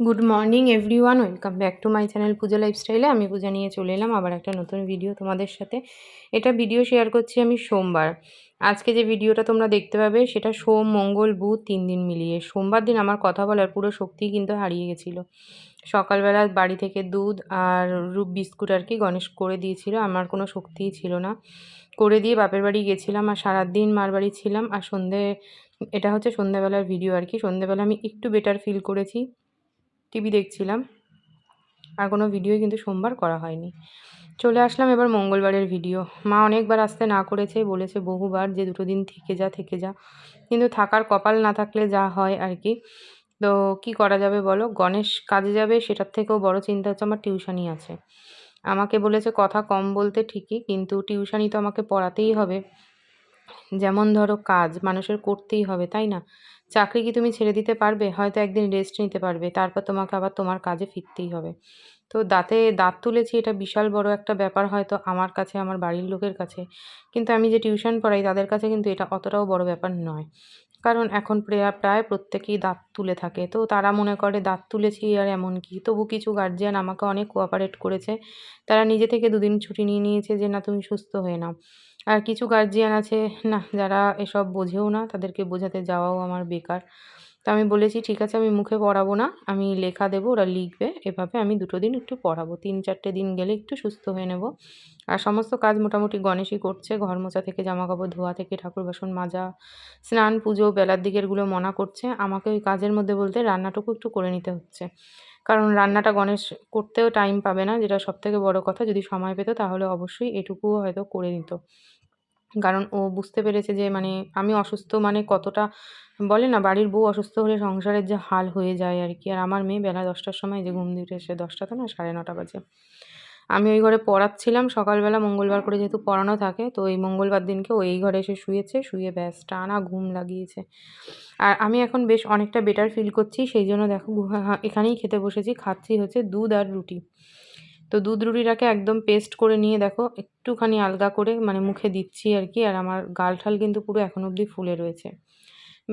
Good morning everyone welcome back to my channel Puja লাইফস্টাইলে আমি পূজা নিয়ে চলে এলাম আবার একটা নতুন ভিডিও তোমাদের সাথে। এটা ভিডিও শেয়ার করছি আমি সোমবার। আজকে যে ভিডিওটা তোমরা দেখতে পাবে, সেটা সোম, মঙ্গল, বুধ তিন দিন মিলিয়ে। সোমবার দিন আমার কথা বলার পুরো শক্তি কিন্তু হারিয়ে গেছিল। সকালবেলা বাড়ি থেকে দুধ আর রূপ বিস্কুট আর কি গণেশ করে দিয়েছিল, আমার কোনো শক্তিই ছিল না। করে দিয়ে বাপের বাড়ি গেছিলাম আর সারাদিন মার বাড়ি ছিলাম। আর সন্ধে, এটা হচ্ছে সন্ধ্যাবেলার ভিডিও আর কি। সন্ধ্যাবেলা আমি একটু বেটার ফিল করেছি। টিভি দেখছিলাম। আর কোনো ভিডিওই কিন্তু সোমবার করা হয়নি। চলে আসলাম এবার মঙ্গলবারের ভিডিও। মা অনেকবার আসতে না করেছে, বলেছে বহুবার যে দুটো দিন থেকে যা থেকে যা। কিন্তু থাকার কপাল না থাকলে যা হয় আর কি। তো কি করা যাবে বলো? গণেশ কাজে যাবে, সেটার থেকেও বড় চিন্তা হচ্ছে আমার টিউশানি আছে। আমাকে বলেছে, কথা কম বলতে ঠিকই, কিন্তু টিউশানি তো আমাকে পড়াতেই হবে। যেমন ধরো কাজ মানুষের করতেই হবে, তাই না? চাকরি কি তুমি ছেড়ে দিতে পারবে? হয়তো একদিন রেস্ট নিতে পারবে, তারপর তোমাকে আবার তোমার কাজে ফিরতেই হবে। তো দাঁতে দাঁত তুলেছি, এটা বিশাল বড় একটা ব্যাপার হয়তো আমার কাছে, আমার বাড়ির লোকের কাছে। কিন্তু আমি যে টিউশন পড়াই, তাদের কাছে কিন্তু এটা অতটাও বড় ব্যাপার নয়। কারণ এখন প্রেয়া প্রায় প্রত্যেকেই দাঁত তুলে থাকে। তো তারা মনে করে, দাঁত তুলেছি আর এমন কি? তবু কিছু গার্জিয়ান আমাকে অনেক কোঅপারেট করেছে। তারা নিজে থেকে দুদিন ছুটি নিয়ে নিয়েছে যে, না, তুমি সুস্থ হয়ে নাও। আর কিছু গার্জিয়ান আছে, না, যারা এসব বোঝেও না, তাদেরকে বোঝাতে যাওয়াও আমার বেকার। আমি বলেছি, ঠিক আছে, আমি মুখে পড়াবো না, আমি লেখা দেবো, ওরা লিখবে। এভাবে আমি দুটো দিন একটু পড়াবো। তিন চারটে দিন গেলে একটু সুস্থ হয়ে নেব। আর সমস্ত কাজ মোটামুটি গণেশই করছে। ঘর মোছা থেকে জামা কাপড় ধোয়া থেকে ঠাকুর বাসন মাজা, স্নান, পুজো, বেলার দিকেরগুলো মনা করছে। আমাকে ওই কাজের মধ্যে বলতে রান্নাটুকু একটু করে নিতে হচ্ছে। কারণ রান্নাটা গণেশ করতেও টাইম পাবে না। যেটা সবথেকে বড় কথা, যদি সময় পেত তাহলে অবশ্যই এটুকুও হয়তো করে নিত। কারণ ও বুঝতে পেরেছে যে মানে আমি অসুস্থ মানে কতটা, বলে না, বাড়ির বউ অসুস্থ হলে সংসারের যে হাল হয়ে যায় আর কি। আর আমার মেয়ে বেলা দশটার সময় যে ঘুম দিয়ে এসে দশটা তো না, সাড়ে নটা বাজে। আমি ওই ঘরে পড়াচ্ছিলাম, সকালবেলা মঙ্গলবার করে যেহেতু পড়ানো থাকে, তো এই মঙ্গলবার দিনকে ও এই ঘরে এসে শুয়েছে, শুয়ে ব্যাস, টানা ঘুম লাগিয়েছে। আর আমি এখন বেশ অনেকটা বেটার ফিল করছি, সেই জন্য দেখো এখানেই খেতে বসেছি, খাচ্ছি হচ্ছে দুধ আর রুটি। তো দুধ রুটিটাকে একদম পেস্ট করে নিয়ে দেখো, একটুখানি আলগা করে মানে মুখে দিচ্ছি আর কি, আর আমার গাল ঠাল কিন্তু পুরো এখন অবধি ফুলে রয়েছে।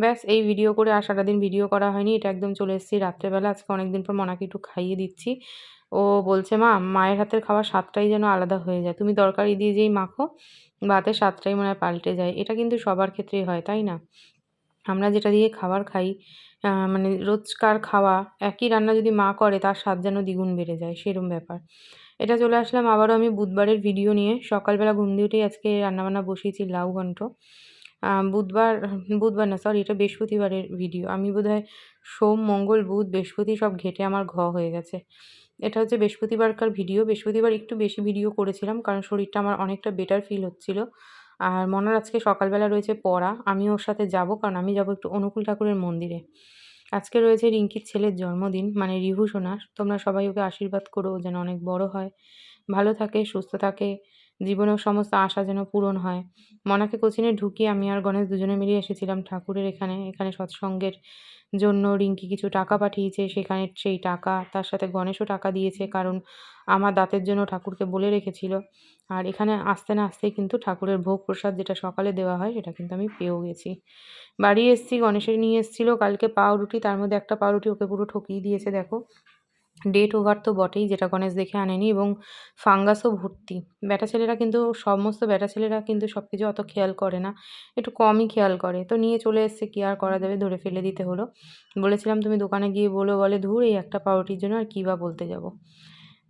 ব্যাস, এই ভিডিও করে আর সারাদিন ভিডিও করা হয়নি, এটা একদম চলে এসেছি রাত্রেবেলা, আজকে অনেকদিন পর মনাকে একটু খাইয়ে দিচ্ছি। ও বলছে, মা, মায়ের হাতের খাবার স্বাদটাই যেন আলাদা হয়ে যায়, তুমি তরকারি দিয়ে যেই মাখো ভাতের স্বাদটাই মনে হয় পাল্টে যায়। এটা কিন্তু সবার ক্ষেত্রেই হয়, তাই না? আমরা যেটা দিয়ে খাবার খাই মানে রোজকার খাওয়া, একই রান্না যদি মা করে, তার স্বাদ যেন দ্বিগুণ বেড়ে যায়, সেরম ব্যাপার। এটা চলে আসলাম আবারও আমি বুধবারের ভিডিও নিয়ে। সকালবেলা ঘুম দিয়ে উঠেই আজকে রান্নাবান্না বসিয়েছি লাউ ঘন্ট। বুধবার বুধবার না সরি এটা বৃহস্পতিবারের ভিডিও আমি বোধহয় সোম, মঙ্গল, বুধ, বৃহস্পতি সব ঘেটে আমার ঘ হয়ে গেছে। এটা হচ্ছে বৃহস্পতিবারকার ভিডিও বৃহস্পতিবার একটু বেশি ভিডিও করেছিলাম, কারণ শরীরটা আমার অনেকটা বেটার ফিল হচ্ছিল। আর মনার আজকে সকালবেলা রয়েছে পড়া। আমি ওর সাথে যাব কারণ আমি যাব একটু অনুকূল ঠাকুরের মন্দিরে। আজকে রয়েছে রিঙ্কির ছেলের জন্মদিন মানে রিভু সোনার। তোমরা সবাই ওকে আশীর্বাদ করো যেন অনেক বড় হয়। ভালো থাকে, সুস্থ থাকে। জীবনের সমস্ত আশা যেন পূরণ হয়। মনাকে কোচিনে ঢুকিয়ে আমি আর গণেশ দুজনে মিলে এসেছিলাম ঠাকুরের এখানে। এখানে সৎসঙ্গের জন্য রিঙ্কি কিছু টাকা পাঠিয়েছে। সেখানে সেই টাকা, তার সাথে গণেশও টাকা দিয়েছে কারণ আমার দাঁতের জন্য ঠাকুরকে বলে রেখেছিল। আর এখানে আসতে না আসতেই কিন্তু ঠাকুরের ভোগ প্রসাদ যেটা সকালে দেওয়া হয় সেটা কিন্তু আমি পেয়েও গেছি। বাড়ি এসেছি, গণেশের নিয়ে এসেছিল কালকে পাউরুটি, তার মধ্যে একটা পাউরুটি ওকে পুরো ঠকিয়ে দিয়েছে, দেখো। ডেট ওভার তো বটেই, যেটা গণেশ দেখে আনেনি এবং ফাঙ্গাসও ভর্তি। ব্যাটা ছেলেরা কিন্তু, সমস্ত ব্যাটা ছেলেরা কিন্তু সব কিছু অত খেয়াল করে না, একটু কমই খেয়াল করে। তো নিয়ে চলে এসছে, কী আর করা যাবে? ধরে ফেলে দিতে হলো। বলেছিলাম, তুমি দোকানে গিয়ে বলো, বলে ধুর এই একটা পাউরুটির জন্য আর কী বা বলতে যাব?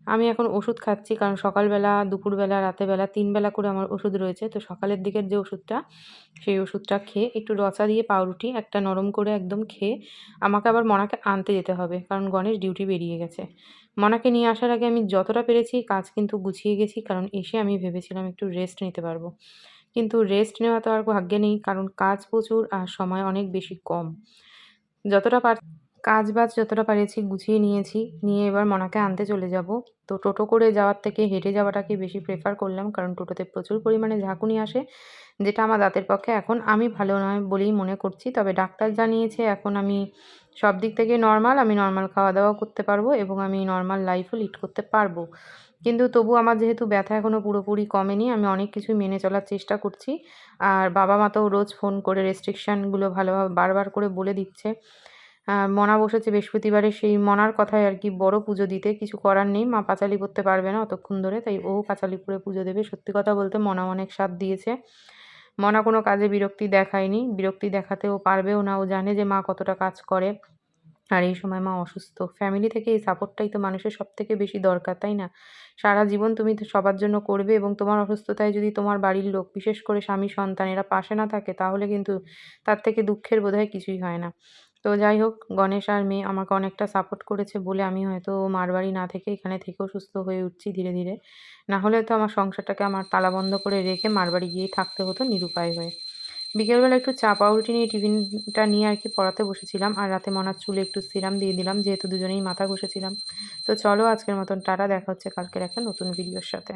আমি এখন ওষুধ খাচ্ছি, কারণ সকালবেলা, দুপুরবেলা রাতেরবেলা তিন বেলা করে আমার ওষুধ রয়েছে। তো সকালের দিকের যে ওষুধটা, সেই ওষুধটা খেয়ে একটু রচা দিয়ে পাউরুটি, একটা নরম করে একদম খেয়ে আমাকে আবার মনাকে আনতে যেতে হবে, কারণ গণেশ ডিউটি বেরিয়ে গেছে। মনাকে নিয়ে আসার আগে আমি যতটা পেরেছি কাজ কিন্তু গুছিয়ে গেছি, কারণ এসে আমি ভেবেছিলাম একটু রেস্ট নিতে পারব। কিন্তু রেস্ট নেওয়া তো আর ভাগ্যে নেই, কারণ কাজ প্রচুর আর সময় অনেক বেশি কম। যতটা পার কাজ বাজ যতটা পারিয়েছি গুছিয়ে নিয়েছি। নিয়ে এবার মনাকে আনতে চলে যাব। তো টোটো করে যাওয়ার থেকে হেঁটে যাওয়াটাকে বেশি প্রেফার করলাম, কারণ টোটোতে প্রচুর পরিমাণে ঝাঁকুনি আসে, যেটা আমার দাঁতের পক্ষে এখন আমি ভালো নয় বলেই মনে করছি। তবে ডাক্তার জানিয়েছে এখন আমি সব দিক থেকে নর্মাল আমি নর্মাল খাওয়া দাওয়া করতে পারব এবং আমি নর্মাল লাইফও লিড করতে পারব। কিন্তু তবু আমার যেহেতু ব্যথা এখনও পুরোপুরি কমেনি, আমি অনেক কিছুই মেনে চলার চেষ্টা করছি। আর বাবা মা তো রোজ ফোন করে রেস্ট্রিকশানগুলো ভালোভাবে বারবার করে বলে দিচ্ছে। মনা বসেছে বৃহস্পতিবারে, সেই মনার কথায় আর কি বড় পুজো দিতে। কিছু করার নেই, মা পাঁচালি করতে পারবে না অতক্ষণ ধরে, তাই ও পাঁচালি করে পুজো দেবে। সত্যি কথা বলতে মনা অনেক সাথ দিয়েছে। মনা কোনো কাজে বিরক্তি দেখায়নি। বিরক্তি দেখাতেও পারবেও না, ও জানে যে মা কতটা কাজ করে। আর এই সময় মা অসুস্থ। ফ্যামিলি থেকে এই সাপোর্টটাই তো মানুষের সব থেকে বেশি দরকার, তাই না? সারা জীবন তুমি তো সবার জন্য করবে এবং তোমার অসুস্থতায় যদি তোমার বাড়ির লোক, বিশেষ করে স্বামী, সন্তান এরা পাশে না থাকে, তাহলে কিন্তু তার থেকে দুঃখের বোধহয় কিছুই হয় না। তো যাই হোক, গণেশ আর মেয়ে আমাকে অনেকটা সাপোর্ট করেছে বলে আমি হয়তো মার বাড়ি না থেকে এখানে থেকেও সুস্থ হয়ে উঠছি ধীরে ধীরে। না হলে তো আমার সংসারটাকে আমার তালা বন্ধ করে রেখে মার বাড়ি গিয়েই থাকতে হতো নিরুপায় হয়ে। বিকেলবেলা একটু চা পাউরুটি নিয়ে টিফিনটা নিয়ে আর কি পড়াতে বসেছিলাম আর রাতে মনার চুলে একটু সিরাম দিয়ে দিলাম, যেহেতু দুজনেই মাথা ঘষেছিলাম। তো চলো আজকের মতন, টাটা, দেখা হচ্ছে কালকের একটা নতুন ভিডিওর সাথে।